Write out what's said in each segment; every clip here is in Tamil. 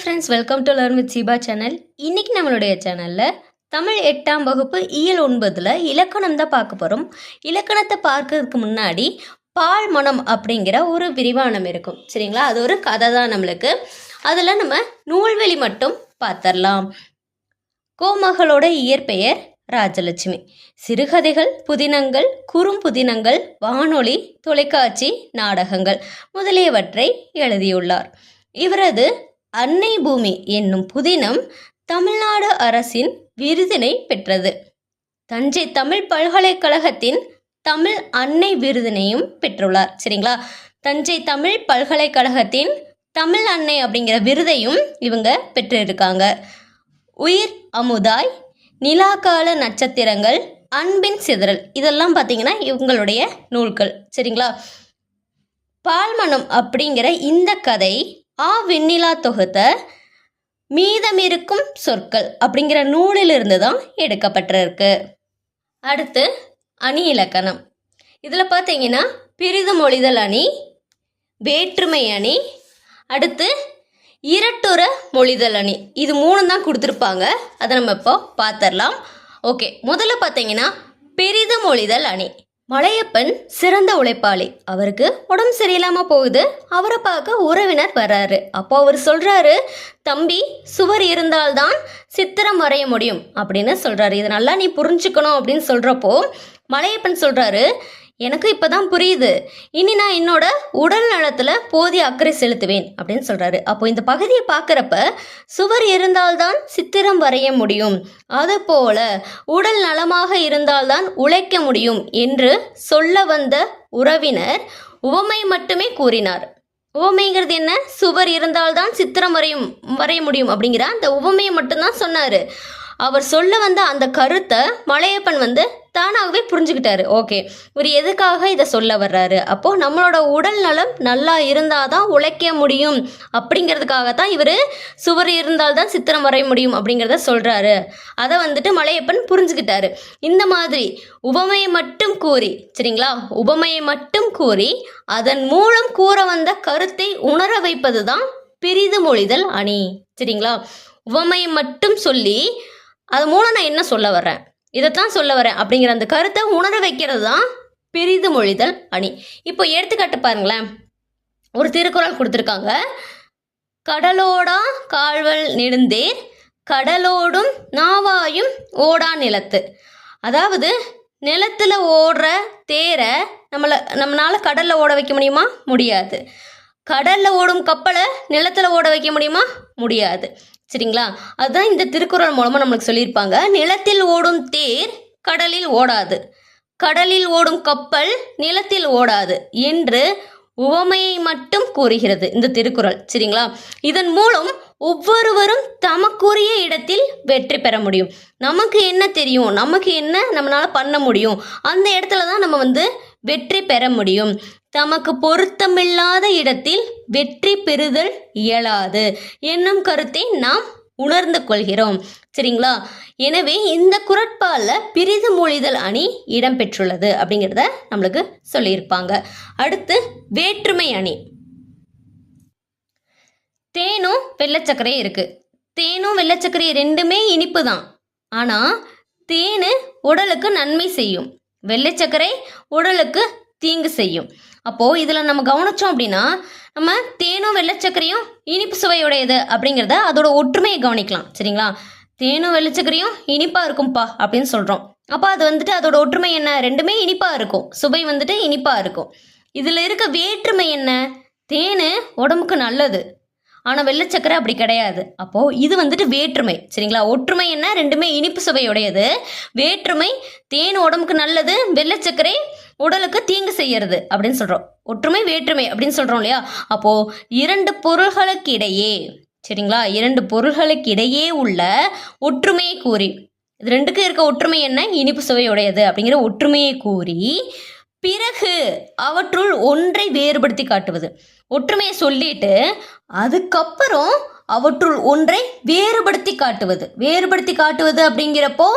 Friends welcome to learn with Ziba channel இன்றைக்கி நம்மளுடைய சேனலில் தமிழ் எட்டாம் வகுப்பு இயல் ஒன்பதில் இலக்கணம் தான் பார்க்க போகிறோம் இலக்கணத்தை பார்க்கறதுக்கு முன்னாடி பால் மனம் அப்படிங்கிற ஒரு விரிவானம் இருக்கும். சரிங்களா? அது ஒரு கதை தான் நம்மளுக்கு. அதில் நம்ம நூல்வெளி மட்டும் பார்த்துடலாம். கோமகளோட இயற்பெயர் ராஜலட்சுமி. சிறுகதைகள் புதினங்கள் குறும்புதினங்கள் வானொலி தொலைக்காட்சி நாடகங்கள் முதலியவற்றை எழுதியுள்ளார். இவரது அன்னை பூமி என்னும் புதினம் தமிழ்நாடு அரசின் விருதினை பெற்றது. தஞ்சை தமிழ் பல்கலைக்கழகத்தின் தமிழ் அன்னை விருதினையும் பெற்றுள்ளார். சரிங்களா? தஞ்சை தமிழ் பல்கலைக்கழகத்தின் தமிழ் அன்னை அப்படிங்கிற விருதையும் இவங்க பெற்றிருக்காங்க. உயிர் அமுதாய் நிலாக்கால நட்சத்திரங்கள் அன்பின் சிதறல் இதெல்லாம் பார்த்தீங்கன்னா இவங்களுடைய நூல்கள். சரிங்களா? பால்மனம் அப்படிங்கிற இந்த கதை ஆ வெண்ணிலா தொகுத்த மீதமிருக்கும் சொற்கள் அப்படிங்கிற நூலிலிருந்து தான் எடுக்கப்பட்டிருக்கு. அடுத்து அணி இலக்கணம். இதில் பார்த்தீங்கன்னா பிரிதுமொழிதல் அணி வேற்றுமை அணி அடுத்து இரட்டுற மொழிதல் அணி. இது மூணு தான் கொடுத்துருப்பாங்க. அதை நம்ம இப்போ பார்த்துடலாம் ஓகே முதல்ல பார்த்தீங்கன்னா பெரிதுமொழிதல் அணி. மலையப்பன் சிறந்த உழைப்பாளி. அவருக்கு உடம்பு சரியில்லாமல் போகுது. அவரை பார்க்க உறவினர் வர்றாரு. அப்போ அவர் சொல்கிறாரு தம்பி சுவர் இருந்தால்தான் சித்திரம் வரைய முடியும் அப்படின்னு சொல்கிறாரு இதை நல்லா நீ புரிஞ்சுக்கணும் அப்படின்னு சொல்கிறப்போ மலையப்பன் சொல்கிறாரு எனக்கு இப்போ தான் புரியுது. இனி நான் என்னோட உடல் நலத்தில் போதிய அக்கறை செலுத்துவேன் அப்படின்னு சொல்கிறாரு அப்போ இந்த பகுதியை பார்க்குறப்ப சுவர் இருந்தால்தான் சித்திரம் வரைய முடியும். அதுபோல உடல் நலமாக இருந்தால்தான் உழைக்க முடியும் என்று சொல்ல வந்த உறவினர் உவமை மட்டுமே கூறினார். உவமைங்கிறது என்ன? சுவர் இருந்தால்தான் சித்திரம் வரையும் வரைய முடியும் அப்படிங்கிற அந்த உவமையை மட்டும்தான் சொன்னார். அவர் சொல்ல வந்த அந்த கருத்தை மலையப்பன் வந்து தானாகவே புரிஞ்சுக்கிட்டாரு. ஓகே இவர் எதுக்காக இதை சொல்ல வர்றாரு? அப்போது நம்மளோட உடல் நலம் நல்லா இருந்தால் தான் உழைக்க முடியும். அப்படிங்கிறதுக்காக தான் இவர் சுவர் இருந்தால் தான் சித்திரம் வரைய முடியும் அப்படிங்கிறத சொல்கிறாரு அதை வந்துட்டு மலையப்பன் புரிஞ்சுக்கிட்டாரு. இந்த மாதிரி உபமையை மட்டும் கூறி சரிங்களா? உபமையை மட்டும் கூறி அதன் மூலம் கூற வந்த கருத்தை உணர வைப்பது தான் பிரிது மொழிதல் அணி சரிங்களா? உவமையை மட்டும் சொல்லி அது மூலம் நான் என்ன சொல்ல வர்றேன்? இதைத்தான் சொல்ல வரேன் அப்படிங்கிற அந்த கருத்தை உணர வைக்கிறது தான் பிரிது மொழிதல் அணி. இப்போ எடுத்துக்காட்டு பாருங்களேன். ஒரு திருக்குறள் கொடுத்துருக்காங்க. கடலோடா கால்வல் நெடுந்தேர் கடலோடும் நாவாயும் ஓடா நிலத்து. அதாவது நிலத்தில் ஓடுற தேரை நம்மளை நம்மளால் கடலில் ஓட வைக்க முடியுமா? முடியாது. கடலில் ஓடும் கப்பலை நிலத்தில் ஓட வைக்க முடியுமா? முடியாது. சரிங்களா? அதுதான் இந்த திருக்குறள் மூலமாக நம்மளுக்கு சொல்லியிருப்பாங்க. நிலத்தில் ஓடும் தேர் கடலில் ஓடாது. கடலில் ஓடும் கப்பல் நிலத்தில் ஓடாது என்று உவமையை மட்டும் கூறுகிறது இந்த திருக்குறள். சரிங்களா? இதன் மூலம் ஒவ்வொருவரும் தமக்குரிய இடத்தில் வெற்றி பெற முடியும். நமக்கு என்ன தெரியும்? நமக்கு என்ன நம்மளால் பண்ண முடியும்? அந்த இடத்துல தான் நம்ம வந்து வெற்றி பெற முடியும். தமக்கு பொருத்தமில்லாத இடத்தில் வெற்றி பெறுதல் இயலாது. என்னும் கருத்தை நாம் உணர்ந்து கொள்கிறோம். சரிங்களா? எனவே இந்த குரட்பாலில் பிரிது மொழிதல் அணி இடம்பெற்றுள்ளது அப்படிங்கிறத நம்மளுக்கு சொல்லியிருப்பாங்க. அடுத்து வேற்றுமை அணி. தேனும் வெள்ளச்சக்கரையும் இருக்குது தேனும் வெள்ளச்சக்கரையும் ரெண்டுமே இனிப்பு தான் ஆனால் தேன் உடலுக்கு நன்மை செய்யும். வெள்ளைச்சக்கரை உடலுக்கு தீங்கு செய்யும். அப்போது இதில் நம்ம கவனித்தோம் அப்படின்னா நம்ம தேனும் வெள்ளச்சக்கரையும் இனிப்பு சுவையுடையது அப்படிங்கிறத அதோட ஒற்றுமையை கவனிக்கலாம். சரிங்களா? தேனும் வெள்ளச்சக்கரையும் இனிப்பாக இருக்கும்ப்பா அப்படின்னு சொல்கிறோம் அப்போ அது வந்துட்டு அதோட ஒற்றுமை என்ன? ரெண்டுமே இனிப்பாக இருக்கும். சுவை வந்துட்டு இனிப்பாக இருக்கும். இதில் இருக்க வேற்றுமை என்ன? தேன் உடம்புக்கு நல்லது. ஆனால் வெள்ளச்சக்கரை அப்படி கிடையாது. அப்போது இது வந்துட்டு வேற்றுமை. சரிங்களா? ஒற்றுமை என்ன? ரெண்டுமே இனிப்பு சுவையுடையது. வேற்றுமை தேன் உடம்புக்கு நல்லது வெள்ளச்சக்கரை உடலுக்கு தீங்கு செய்யறது அப்படின்னு சொல்கிறோம் ஒற்றுமை வேற்றுமை அப்படின்னு சொல்கிறோம் இல்லையா? அப்போது இரண்டு பொருள்களுக்கு இடையே சரிங்களா? இரண்டு பொருள்களுக்கு இடையே உள்ள ஒற்றுமையை கூறி இது ரெண்டுக்கும் இருக்க ஒற்றுமை என்ன? இனிப்பு சுவையுடையது அப்படிங்கிற ஒற்றுமையை கூறி பிறகு அவற்றுள் ஒன்றை வேறுபடுத்தி காட்டுவது. ஒற்றுமையை சொல்லிட்டு அதுக்கப்புறம் அவற்றுள் ஒன்றை வேறுபடுத்தி காட்டுவது. வேறுபடுத்தி காட்டுவது அப்படிங்கிறப்போ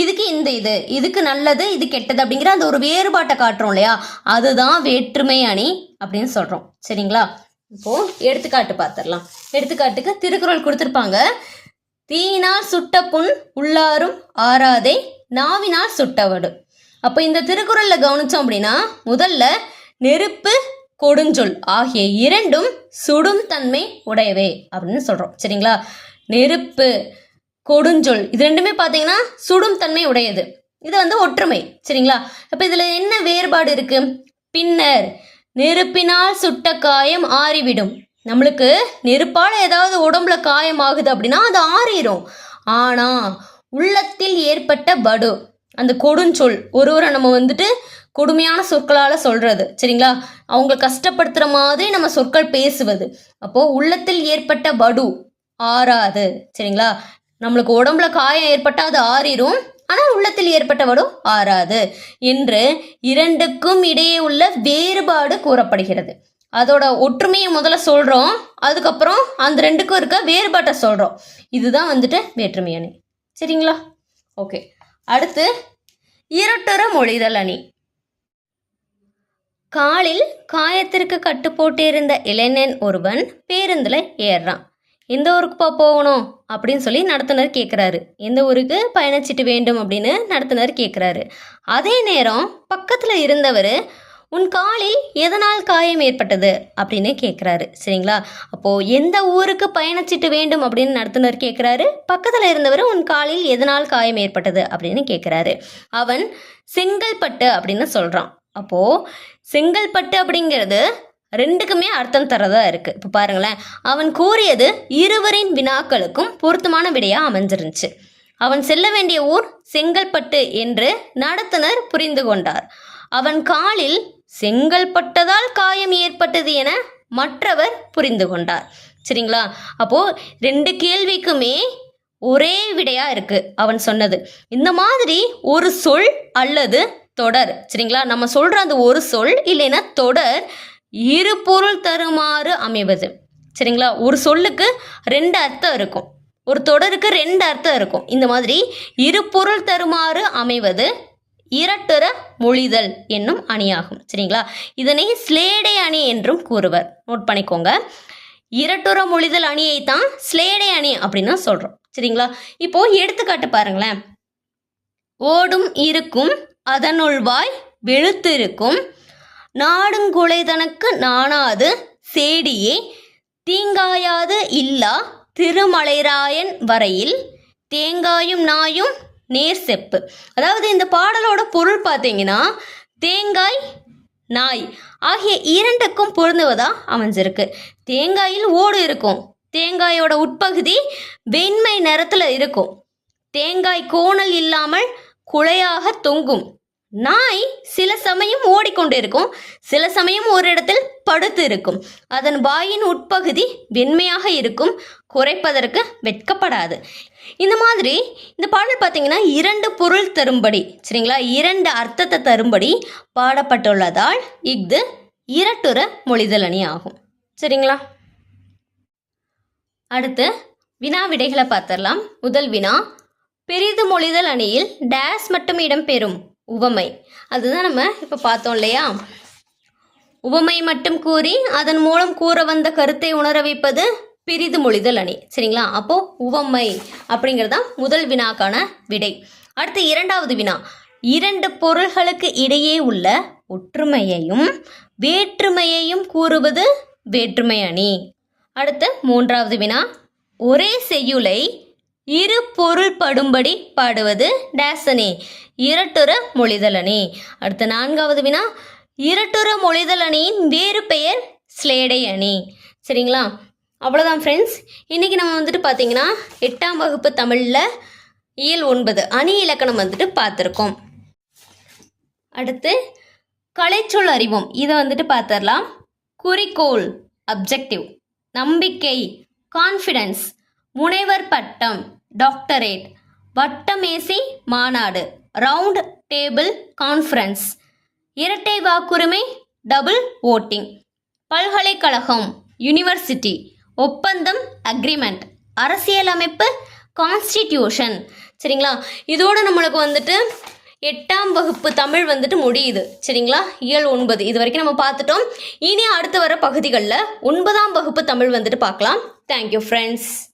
இதுக்கு இந்த இது இதுக்கு நல்லது இது கெட்டது அப்படிங்கிற அந்த ஒரு வேறுபாட்டை காட்டுறோம் இல்லையா? அதுதான் வேற்றுமை அணி அப்படின்னு சொல்கிறோம் சரிங்களா? இப்போ எடுத்துக்காட்டு பார்த்துடலாம் எடுத்துக்காட்டுக்கு திருக்குறள் கொடுத்துருப்பாங்க. தீயினால் சுட்ட புண் உள்ளாரும் ஆறாதே நாவினால் சுட்டவடு. அப்போ இந்த திருக்குறளில் கவனித்தோம் அப்படின்னா முதல்ல நெருப்பு கொடுஞ்சொல் ஆகிய இரண்டும் சுடும் தன்மை உடையவே அப்படின்னு சொல்கிறோம் சரிங்களா? நெருப்பு கொடுஞ்சொல் இது ரெண்டுமே பார்த்தீங்கன்னா சுடும் தன்மை உடையது. இது வந்து ஒற்றுமை. சரிங்களா? அப்போ இதில் என்ன வேறுபாடு இருக்கு? பின்னர் நெருப்பினால் சுட்ட காயம் ஆறிவிடும். நம்மளுக்கு நெருப்பால் ஏதாவது உடம்புல காயம் ஆகுது அப்படின்னா அது ஆறிடும் ஆனால் உள்ளத்தில் ஏற்பட்ட படு அந்த கொடுஞ்சொல் ஒருவரை நம்ம வந்துட்டு கொடுமையான சொற்களால் சொல்கிறது சரிங்களா? அவங்க கஷ்டப்படுத்துகிற மாதிரி நம்ம சொற்கள் பேசுவது. அப்போது உள்ளத்தில் ஏற்பட்ட வடு ஆறாது சரிங்களா? நம்மளுக்கு உடம்புல காயம் ஏற்பட்டால் அது ஆறிடும் ஆனால் உள்ளத்தில் ஏற்பட்ட வடு ஆறாது என்று இரண்டுக்கும் இடையே உள்ள வேறுபாடு கூறப்படுகிறது. அதோட ஒற்றுமையை முதல்ல சொல்கிறோம் அதுக்கப்புறம் அந்த ரெண்டுக்கும் இருக்க வேறுபாட்டை சொல்கிறோம் இதுதான் வந்துட்டு வேற்றுமை அணி சரிங்களா? ஓகே. அடுத்து இருட்டுற மொழிதல் அணி. காலில் காயத்திற்கு கட்டு போட்டிருந்த இளைஞன் ஒருவன் பேருந்தில் ஏறுறான். எந்த ஊருக்குப்பா போகணும் அப்படின்னு சொல்லி நடத்துனர் கேட்குறாரு எந்த ஊருக்கு பயணச்சீட்டு வேண்டும் அப்படின்னு நடத்துனர் கேட்குறாரு அதே நேரம் பக்கத்தில் இருந்தவர் உன் காலில் எதனால் காயம் ஏற்பட்டது? அப்படின்னு கேட்குறாரு சரிங்களா? அப்போது எந்த ஊருக்கு பயணச்சீட்டு வேண்டும்? அப்படின்னு நடத்துனர் கேட்குறாரு பக்கத்தில் இருந்தவர் உன் காலில் எதனால் காயம் ஏற்பட்டது? அப்படின்னு கேட்குறாரு அவன் செங்கல்பட்டு அப்படின்னு சொல்கிறான் அப்போது செங்கல்பட்டு அப்படிங்கிறது ரெண்டுக்குமே அர்த்தம் தரதா இருக்குது இப்போ பாருங்களேன். அவன் கூறியது இருவரின் வினாக்களுக்கும் பொருத்தமான விடையாக அமைஞ்சிருந்துச்சு. அவன் செல்ல வேண்டிய ஊர் செங்கல்பட்டு என்று நடத்துனர் புரிந்து கொண்டார். அவன் காலில் செங்கல்பட்டதால் காயம் ஏற்பட்டது என மற்றவர் புரிந்து கொண்டார். சரிங்களா? அப்போ ரெண்டு கேள்விக்குமே ஒரே விடையாக இருக்குது அவன் சொன்னது. இந்த மாதிரி ஒரு சொல் அல்லது தொடர். சரிங்களா? நம்ம சொல்ற அந்த ஒரு சொல் இல்லைன்னா தொடர் இரு பொருள் தருமாறு அமைவது. சரிங்களா? ஒரு சொல்லுக்கு ரெண்டு அர்த்தம் இருக்கும். ஒரு தொடருக்கு ரெண்டு அர்த்தம் இருக்கும். இந்த மாதிரி இரு பொருள் தருமாறு அமைவது இரட்டுற மொழிதல் என்னும் அணியாகும். சரிங்களா? இதனை ஸ்லேடை அணி என்றும் கூறுவர். நோட் பண்ணிக்கோங்க. இரட்டுற மொழிதல் அணியை தான் ஸ்லேடை அணி அப்படின்னு சொல்கிறோம் சரிங்களா? இப்போ எடுத்துக்காட்டு பாருங்களேன். ஓடும் இருக்கும் அதனுள்வாய் வெளுத்திருக்கும். நாடுங்குலைதனக்கு நாணாது சேடியே தீங்காயாது இல்லா திருமலைராயன் வரையில். தேங்காயும் நாயும் நேர் செப்பு அதாவது இந்த பாடலோட பொருள் பார்த்தீங்கன்னா தேங்காய் நாய் ஆகிய இரண்டுக்கும் பொருந்துவதா அமைஞ்சிருக்கு. தேங்காயில் ஓடு இருக்கும். தேங்காயோட உட்பகுதி வெண்மை நிறத்தில் இருக்கும். தேங்காய் கோணல் இல்லாமல் குழையாக தொங்கும். நாய் சில சமயம் ஓடிக்கொண்டிருக்கும். சில சமயம் ஒரு இடத்தில் படுத்து இருக்கும். அதன் வாயின் உட்பகுதி வெண்மையாக இருக்கும். குறைப்பதற்கு வெட்கப்படாது. இந்த மாதிரி இந்த பாடல் பார்த்தீங்கன்னா இரண்டு பொருள் தரும்படி சரிங்களா? இரண்டு அர்த்தத்தை தரும்படி பாடப்பட்டுள்ளதால் இஃது இரட்டுற மொழிதல் அணி ஆகும். சரிங்களா? அடுத்து வினா விடைகளை பார்த்துடலாம். முதல் வினா பெரிது மொழிதல் அணியில் டேஸ் மட்டும் இடம்பெறும். உவமை. அதுதான் நம்ம இப்போ பார்த்தோம் இல்லையா? உவமை மட்டும் கூறி அதன் மூலம் கூற வந்த கருத்தை உணர வைப்பது பிரிது மொழிதல் அணி. சரிங்களா? அப்போ உவமை அப்படிங்கிறது தான் முதல் வினாக்கான விடை. அடுத்து இரண்டாவது வினா. இரண்டு பொருள்களுக்கு இடையே உள்ள ஒற்றுமையையும் வேற்றுமையையும் கூறுவது வேற்றுமை அணி. அடுத்து மூன்றாவது வினா. ஒரே செய்யுளை இரு பொருள் படும்படி பாடுவது டேசனே இரட்டுற மொழிதலனே. அணி அடுத்த நான்காவது வினா இரட்டுற மொழிதல் அணியின் வேறு பெயர் ஸ்லேடை அணி சரிங்களா? அவ்வளோதான் ஃப்ரெண்ட்ஸ் இன்றைக்கி நம்ம வந்துட்டு பார்த்தீங்கன்னா எட்டாம் வகுப்பு தமிழில் இயல் ஒன்பது அணி இலக்கணம் வந்துட்டு பார்த்துருக்கோம் அடுத்து கலைச்சொல் அறிவோம். இதை வந்துட்டு பார்த்துடலாம் குறிக்கோள் அப்ஜெக்டிவ் நம்பிக்கை கான்ஃபிடென்ஸ் முனைவர் பட்டம் டாக்டரேட் வட்டமேசை மாநாடு ரவுண்ட் டேபிள் கான்ஃபரன்ஸ் இரட்டை வாக்குரிமை டபுள் ஓட்டிங் பல்கலைக்கழகம் யூனிவர்சிட்டி ஒப்பந்தம் அக்ரிமெண்ட் அரசியலமைப்பு கான்ஸ்டிடியூஷன் சரிங்களா? இதோட நம்மளுக்கு வந்துட்டு எட்டாம் வகுப்பு தமிழ் வந்துட்டு முடியுது. சரிங்களா? இயல் ஒன்பது. இது வரைக்கும் நம்ம பார்த்துட்டோம். இனி அடுத்து வர பகுதிகளில் ஒன்பதாம் வகுப்பு தமிழ் வந்துட்டு பார்க்கலாம். Thank you friends